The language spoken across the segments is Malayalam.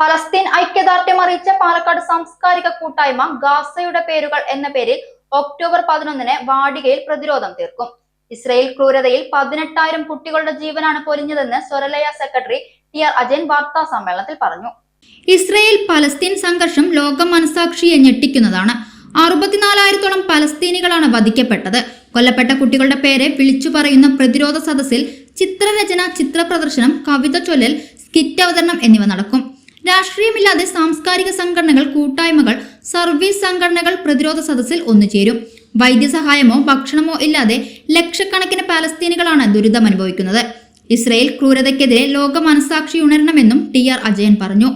ഫലസ്തീൻ ഐക്യദാർഢ്യം അറിയിച്ച പാലക്കാട് സാംസ്കാരിക കൂട്ടായ്മ ഗാസയുടെ പേരുകൾ എന്ന പേരിൽ ഒക്ടോബർ പതിനൊന്നിന് വാടികയിൽ പ്രതിരോധം തീർക്കും. ഇസ്രയേൽ ക്രൂരതയിൽ പതിനെട്ടായിരം കുട്ടികളുടെ ജീവനാണ് പൊലിഞ്ഞതെന്ന് Swaralaya secretary T R Ajayan വാർത്താ സമ്മേളനത്തിൽ പറഞ്ഞു. ഇസ്രയേൽ പലസ്തീൻ സംഘർഷം ലോക മനസാക്ഷിയെ ഞെട്ടിക്കുന്നതാണ്. അറുപത്തിനാലായിരത്തോളം പലസ്തീനികളാണ് വധിക്കപ്പെട്ടത്. കൊല്ലപ്പെട്ട കുട്ടികളുടെ പേരെ വിളിച്ചു പറയുന്ന പ്രതിരോധ സദസ്സിൽ ചിത്രരചന ചിത്രപ്രദർശനം കവിത ചൊല്ലൽ സ്കിറ്റ് അവതരണം എന്നിവ നടക്കും. രാഷ്ട്രീയമില്ലാതെ സാംസ്കാരിക സംഘടനകൾ കൂട്ടായ്മകൾ സർവീസ് സംഘടനകൾ പ്രതിരോധ സദസ്സിൽ ഒന്നുചേരും. വൈദ്യസഹായമോ ഭക്ഷണമോ ഇല്ലാതെ ലക്ഷക്കണക്കിന് പാലസ്തീനികളാണ് ദുരിതം അനുഭവിക്കുന്നത്. ഇസ്രയേൽ ക്രൂരതയ്ക്കെതിരെ ലോക മനസാക്ഷി ഉണരണമെന്നും ടി ആർ അജയൻ പറഞ്ഞു.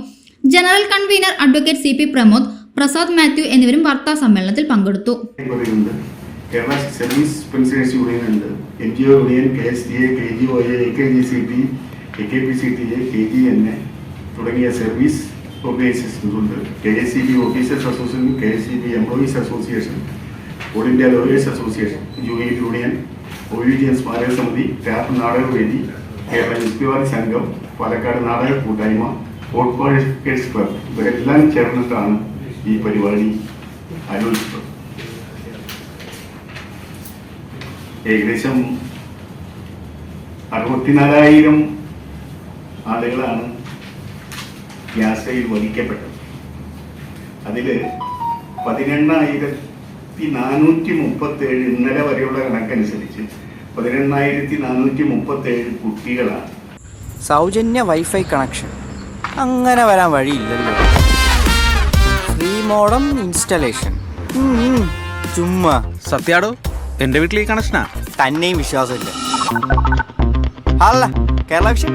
General convener advocate C P Pramod Prasad Mathew എന്നിവരും വാർത്താ സമ്മേളനത്തിൽ പങ്കെടുത്തു. കേരള സർവീസ് യൂണിയൻ ഉണ്ട് യൂണിയൻ തുടങ്ങിയ സർവീസ് ഓർഗനൈസേഷൻസ് ഉണ്ട് K S C B officers association K S C B employees association all India lawyers association A union O U G N സ്മാരക സമിതി രാത്രി നാടകവേദി കേരള യുക്തിവാദി സംഘം പാലക്കാട് നാടക കൂട്ടായ്മ കോർപ്പറേറ്റ് ക്ലബ് ഇവരെല്ലാം ചേർന്നിട്ടാണ് ഈ പരിപാടി ആലോചിച്ചത് ഏകദേശം അറുപത്തിനാലായിരം ആളുകളാണ് ഗ്യാസയിൽ വലിക്കപ്പെട്ടത് അതിൽ പതിനെണ്ണായിരത്തി നാനൂറ്റി മുപ്പത്തേഴ് ഇന്നലെ വരെയുള്ള കണക്കനുസരിച്ച് പതിനെണ്ണായിരത്തി നാനൂറ്റി മുപ്പത്തേഴ് കുട്ടികളാണ്. സൗജന്യ വൈഫൈ കണക്ഷൻ. അങ്ങനെ വരാൻ വഴിയില്ലല്ലോ. Free modem installation. ചുമ്മാ. സത്യാടോ എന്റെ വീട്ടിൽ ഈ കണക്ഷനാ? തന്നെയും വിശ്വാസമില്ല. അല്ല കേരള വിഷൻ